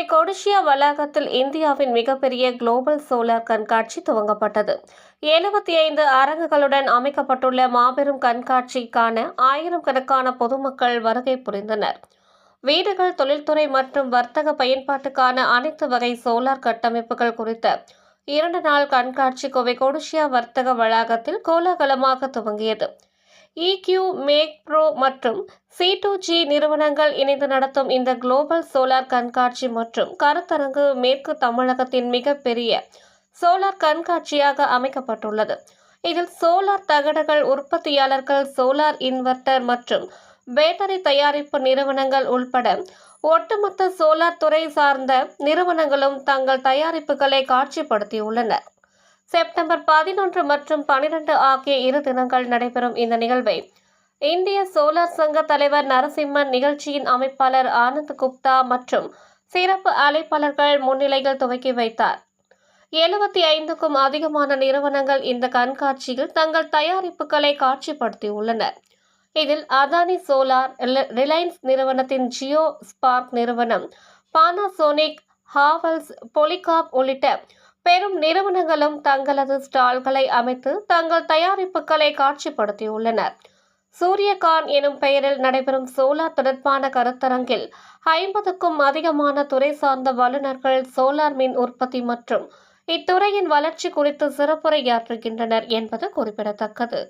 கோவை கொடிஷியா வளாகத்தில் இந்தியாவின் மிகப்பெரிய குளோபல் சோலார் கண்காட்சி துவங்கப்பட்டது. எழுபத்தி ஐந்து அரங்குகளுடன் அமைக்கப்பட்டுள்ள மாபெரும் கண்காட்சிக்கான ஆயிரம் கணக்கான பொதுமக்கள் வருகை புரிந்தனர். வீடுகள் தொழில்துறை மற்றும் வர்த்தக பயன்பாட்டுக்கான அனைத்து வகை சோலார் கட்டமைப்புகள் குறித்த இரண்டு நாள் கண்காட்சி கோவை கொடிஷியா வர்த்தக வளாகத்தில் கோலாகலமாக துவங்கியது. இக்யூ மேக் ப்ரோ மற்றும் சி டூ ஜி நிறுவனங்கள் இணைந்து நடத்தும் இந்த குளோபல் சோலார் கண்காட்சி மற்றும் கருத்தரங்கு மேற்கு தமிழகத்தின் மிகப்பெரிய சோலார் கண்காட்சியாக அமைக்கப்பட்டுள்ளது. இதில் சோலார் தகடுகள் உற்பத்தியாளர்கள் சோலார் இன்வெர்ட்டர் மற்றும் பேட்டரி தயாரிப்பு நிறுவனங்கள் உள்பட ஒட்டுமொத்த சோலார் துறை சார்ந்த நிறுவனங்களும் தங்கள் தயாரிப்புகளை காட்சிப்படுத்தியுள்ளனர். செப்டம்பர் பதினொன்று மற்றும் பனிரெண்டு ஆகிய இரு தினங்கள் நடைபெறும் இந்த நிகழ்வை. இந்திய சோலார் சங்க தலைவர் நரசிம்மன் நிகழ்ச்சியின் அமைப்பாளர் ஆனந்த் குப்தா மற்றும் சிறப்பு அழைப்பாளர்கள் முன்னிலையில் துவக்கி வைத்தார். எழுபத்தி ஐந்துக்கும் அதிகமான நிறுவனங்கள் இந்த கண்காட்சியில் தங்கள் தயாரிப்புகளை காட்சிப்படுத்தியுள்ளனர். இதில் அதானி சோலார் ரிலையன்ஸ் நிறுவனத்தின் ஜியோ ஸ்பார்க் நிறுவனம் பானாசோனிக் ஹாவல்ஸ் பொலிகாப் உள்ளிட்ட பெரும் நிறுவனங்களும் தங்களது ஸ்டால்களை அமைத்து தங்கள் தயாரிப்புகளை காட்சிப்படுத்தியுள்ளனர். சூரியகான் எனும் பெயரில் நடைபெறும் சோலார் தொடர்பான கருத்தரங்கில் ஐம்பதுக்கும் அதிகமான துறை சார்ந்த வல்லுநர்கள் சோலார் மின் உற்பத்தி மற்றும் இத்துறையின் வளர்ச்சி குறித்து சிறப்புரையாற்றுகின்றனர் என்பது குறிப்பிடத்தக்கது.